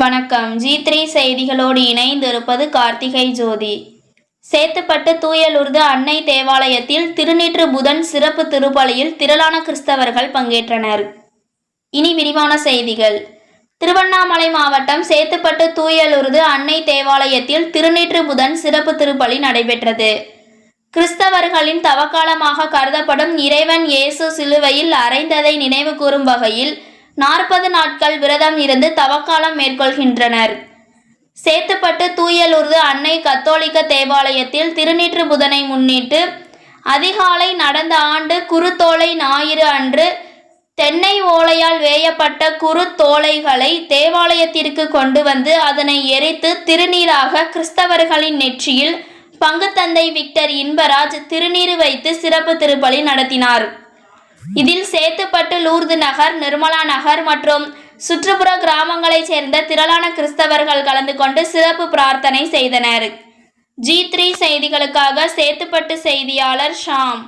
வணக்கம். G three செய்திகளோடு இணைந்திருப்பது கார்த்திகை ஜோதி. சேத்துப்பட்டு தூயலுர்து அன்னை தேவாலயத்தில் திருநீற்று புதன் சிறப்பு திருப்பலியில் திரளான கிறிஸ்தவர்கள் பங்கேற்றனர். இனி விரிவான செய்திகள். திருவண்ணாமலை மாவட்டம் சேத்துப்பட்டு தூயலுர்து அன்னை தேவாலயத்தில் திருநீற்று புதன் சிறப்பு திருப்பலி நடைபெற்றது. கிறிஸ்தவர்களின் தவக்காலமாக கருதப்படும் இறைவன் இயேசு சிலுவையில் அறைந்ததை நினைவு கூறும் வகையில் நாற்பது நாட்கள் விரதம் இருந்து தவக்காலம் மேற்கொள்கின்றனர். சேத்துப்பட்டு தூயலூர்து அன்னை கத்தோலிக்க தேவாலயத்தில் திருநீற்று புதனை முன்னிட்டு அதிகாலை நடந்த ஆண்டு குருத்தோலை ஞாயிறு அன்று தென்னை ஓலையால் வேயப்பட்ட குருத்தோலைகளை தேவாலயத்திற்கு கொண்டு வந்து அதனை எரித்து திருநீராக கிறிஸ்தவர்களின் நெற்றியில் பங்குத்தந்தை விக்டர் இன்பராஜ் திருநீர் வைத்து சிறப்பு திருப்பலி நடத்தினார். இதில் சேத்துப்பட்டு லூர்து நகர் நிர்மலா நகர் மற்றும் சுற்றுப்புற கிராமங்களைச் சேர்ந்த திரளான கிறிஸ்தவர்கள் கலந்து கொண்டு சிறப்பு பிரார்த்தனை செய்தனர். ஜி த்ரீ செய்திகளுக்காக சேத்துப்பட்டு செய்தியாளர் ஷாம்.